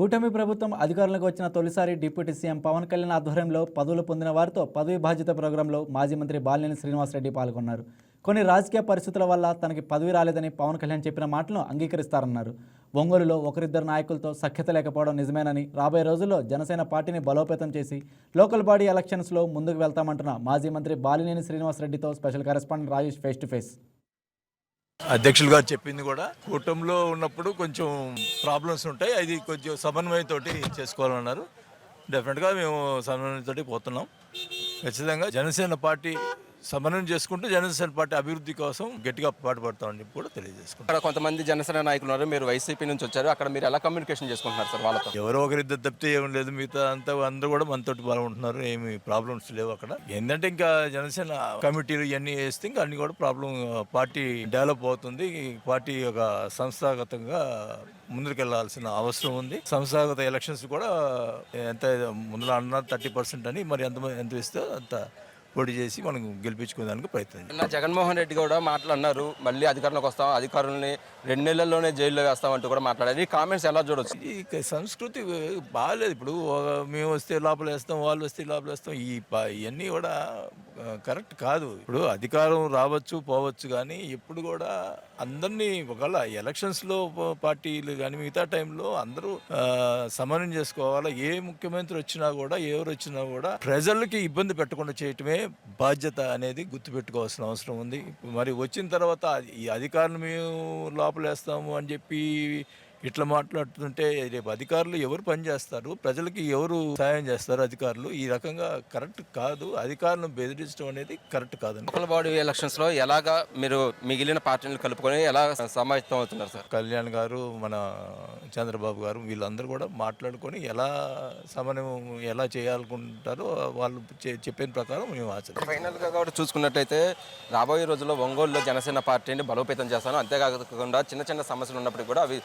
కూటమి ప్రభుత్వం అధికారంలోకి వచ్చిన తొలిసారి డిప్యూటీ సీఎం పవన్ కళ్యాణ్ ఆధ్వర్యంలో పదవులు పొందిన వారితో పదవి బాధ్యత ప్రోగ్రాంలో మాజీ మంత్రి బాలినేని శ్రీనివాసరెడ్డి పాల్గొన్నారు. కొన్ని రాజకీయ పరిస్థితుల వల్ల తనకి పదవి రాలేదని పవన్ కళ్యాణ్ చెప్పిన మాటలను అంగీకరిస్తారన్నారు. ఒంగోలులో ఒకరిద్దరు నాయకులతో సఖ్యత లేకపోవడం నిజమేనని రాబోయే రోజుల్లో జనసేన పార్టీని బలోపేతం చేసి లోకల్ బాడీ ఎలక్షన్స్లో ముందుకు వెళ్తామంటున్న మాజీ మంత్రి Balineni శ్రీనివాసరెడ్డితో special correspondent Rajesh face to face. అధ్యక్షులు గారు చెప్పింది కూడా. కూటమిలో ఉన్నప్పుడు కొంచెం ప్రాబ్లమ్స్ ఉంటాయి. అది కొంచెం సమన్వయంతో చేసుకోవాలన్నారు. డెఫినెట్గా మేము సమన్వయంతో పోతున్నాం. ఖచ్చితంగా జనసేన పార్టీ సమన్వయం చేసుకుంటూ జనసేన పార్టీ అభివృద్ధి కోసం గట్టిగా పాటుపడతామని చెప్పి కూడా తెలియజేసుకుంటాం అక్కడ కొంతమంది జనసేన నాయకులు ఉన్నారు. మీరు వైసీపీ నుంచి వచ్చారు. అక్కడ మీరు ఎలా కమ్యూనికేషన్ చేసుకుంటున్నారు సార్ వాళ్ళతో? ఎవరో ఒకరిద్దరు తప్పితే ఏం లేదు. మిగతా అంతా అందరూ కూడా మనతోటి బాగుంటున్నారు. ఏమి ప్రాబ్లమ్స్ లేవు అక్కడ. ఏంటంటే ఇంకా జనసేన కమిటీలు ఇవన్నీ వేస్తే ఇంకా అన్ని కూడా ప్రాబ్లం పార్టీ డెవలప్ అవుతుంది. పార్టీ ఒక సంస్థాగతంగా ముందుకెళ్ళాల్సిన అవసరం ఉంది. సంస్థాగత ఎలక్షన్స్ కూడా ఎంత ముందులో అన్నారు థర్టీ పర్సెంట్ అని మరి ఎంత ఎంత ఇస్తే అంత పోటీ చేసి మనం గెలిపించుకునేదానికి ప్రయత్నం. నిన్న జగన్మోహన్ రెడ్డి కూడా మాట్లాడినారు. మళ్ళీ అధికారంలోకి వస్తాం. అధికారులని రెండు నెలల్లోనే జైల్లో వేస్తామంటూ కూడా మాట్లాడారు. ఈ కామెంట్స్ ఎలా చూడొచ్చు? ఈ సంస్కృతి బాగాలేదు. ఇప్పుడు మేము వస్తే లోపల వేస్తాం వాళ్ళు వస్తే లోపల వేస్తాం. ఈ ఇవన్నీ కూడా కరెక్ట్ కాదు. ఇప్పుడు అధికారం రావచ్చు పోవచ్చు కానీ ఎప్పుడు కూడా అందరినీ ఒకవేళ ఎలక్షన్స్లో పార్టీలు కానీ మిగతా టైంలో అందరూ సమన్వయం చేసుకోవాలా? ఏ ముఖ్యమంత్రి వచ్చినా కూడా ఎవరు వచ్చినా కూడా ప్రజలకి ఇబ్బంది పెట్టకుండా చేయటమే బాధ్యత అనేది గుర్తుపెట్టుకోవాల్సిన అవసరం ఉంది. మరి వచ్చిన తర్వాత ఈ అధికారులు మేము లోపలేస్తాము అని చెప్పి ఇట్లా మాట్లాడుతుంటే రేపు అధికారులు ఎవరు పని చేస్తారు? ప్రజలకి ఎవరు సాయం చేస్తారు అధికారులు? ఈ రకంగా కరెక్ట్ కాదు. అధికారులను బెదిరించడం అనేది కరెక్ట్ కాదండి. లోకల్ బాడీ ఎలక్షన్స్లో ఎలాగా మీరు మిగిలిన పార్టీలను కలుపుకొని ఎలా సమాయత్తం అవుతున్నారు సార్? కళ్యాణ్ గారు మన చంద్రబాబు గారు వీళ్ళందరూ కూడా మాట్లాడుకొని ఎలా సమన్వయం ఎలా చేయాలనుకుంటారో వాళ్ళు చెప్పిన ప్రకారం మేము ఆచరిస్తాం. ఫైనల్గా కూడా చూసుకున్నట్టయితే రాబోయే రోజుల్లో ఒంగోలులో జనసేన పార్టీని బలోపేతం చేస్తాను. అంతేకాకుండా చిన్న చిన్న సమస్యలు ఉన్నప్పటికీ కూడా అవి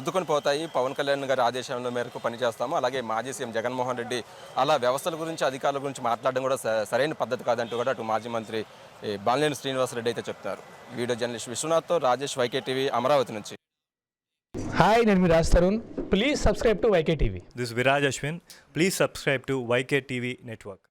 సర్దుకొని పోతాయి. పవన్ కళ్యాణ్ గారి ఆదేశాల మేరకు పనిచేస్తాము. అలాగే మాజీ సీఎం జగన్మోహన్ రెడ్డి అలా వ్యవస్థల గురించి అధికారుల గురించి మాట్లాడడం కూడా సరైన పద్ధతి కాదంటూ కూడా అటు మాజీ మంత్రి బాలినేని శ్రీనివాసరెడ్డి అయితే చెప్తారు. వీడియో జర్నలిస్ట్ విశ్వనాథ్తో రాజేష్ వైకే టీవీ అమరావతి నుంచి. హాయ్ నేను మీ Raj Tarun. Please subscribe to YK TV. Is Viraj Ashwin. Please subscribe to YK TV Network.